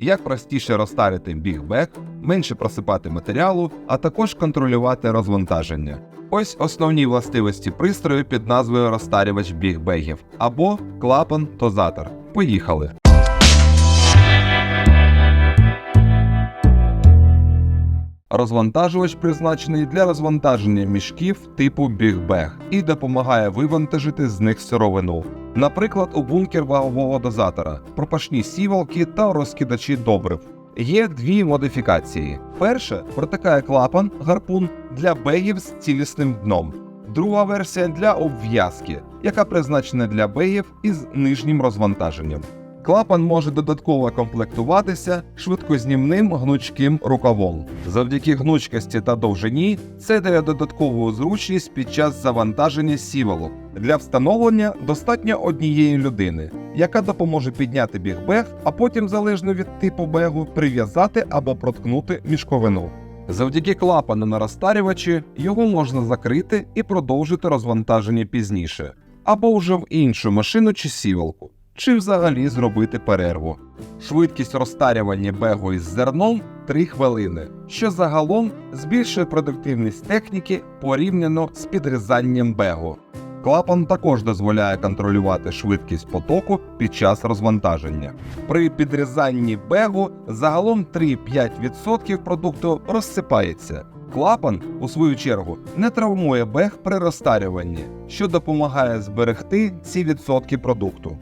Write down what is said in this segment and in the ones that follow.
як простіше розтарити бігбек, менше просипати матеріалу, а також контролювати розвантаження. Ось основні властивості пристрою під назвою розтарювач бігбегів або клапан-тозатор. Поїхали! Розвантажувач призначений для розвантаження мішків типу бігбег і допомагає вивантажити з них сировину. Наприклад, у бункер вагового дозатора, пропашні сівалки та розкидачі добрив. Є дві модифікації: перша протикає клапан гарпун для бегів з цілісним дном. Друга версія для обв'язки, яка призначена для бегів із нижнім розвантаженням. Клапан може додатково комплектуватися швидкознімним гнучким рукавом. Завдяки гнучкості та довжині це дає додаткову зручність під час завантаження сіволок. Для встановлення достатньо однієї людини, яка допоможе підняти бігбег, а потім, залежно від типу бегу, прив'язати або проткнути мішковину. Завдяки клапану на розтарювачі його можна закрити і продовжити розвантаження пізніше, або вже в іншу машину чи сівалку чи взагалі зробити перерву. Швидкість розтарювання бегу із зерном 3 хвилини, що загалом збільшує продуктивність техніки порівняно з підрізанням бегу. Клапан також дозволяє контролювати швидкість потоку під час розвантаження. При підрізанні бегу загалом 3-5% продукту розсипається. Клапан, у свою чергу, не травмує бег при розтарюванні, що допомагає зберегти ці відсотки продукту.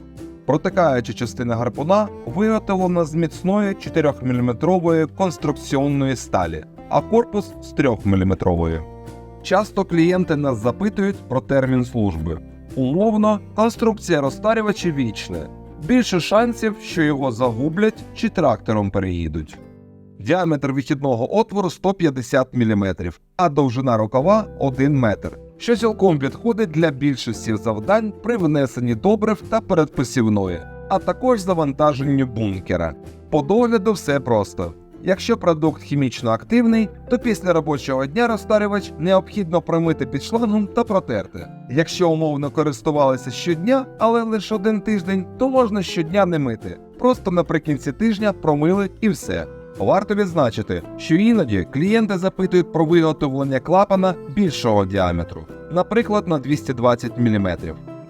Протикаюча частина гарпуна виготовлена з міцної 4-мм конструкціонної сталі, а корпус з 3-мм. Часто клієнти нас запитують про термін служби. Умовно, конструкція розтарювача вічна. Більше шансів, що його загублять чи трактором переїдуть. Діаметр вихідного отвору 150 мм, а довжина рукава 1 метр, що цілком підходить для більшості завдань при внесенні добрив та передпосівної, а також завантаженні бункера. По догляду все просто. Якщо продукт хімічно активний, то після робочого дня розтарювач необхідно промити під шлангом та протерти. Якщо умовно користувалися щодня, але лише один тиждень, то можна щодня не мити. Просто наприкінці тижня промили і все. Варто відзначити, що іноді клієнти запитують про виготовлення клапана більшого діаметру, наприклад, на 220 мм.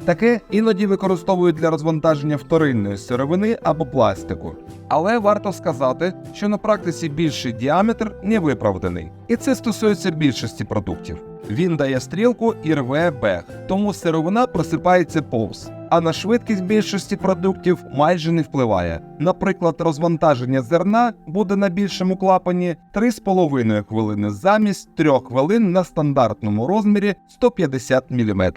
Таке іноді використовують для розвантаження вторинної сировини або пластику. Але варто сказати, що на практиці більший діаметр не виправданий, і це стосується більшості продуктів. Він дає стрілку і рве бег, тому сировина просипається повз. А на швидкість більшості продуктів майже не впливає. Наприклад, розвантаження зерна буде на більшому клапані 3,5 хвилини замість 3 хвилин на стандартному розмірі 150 мм.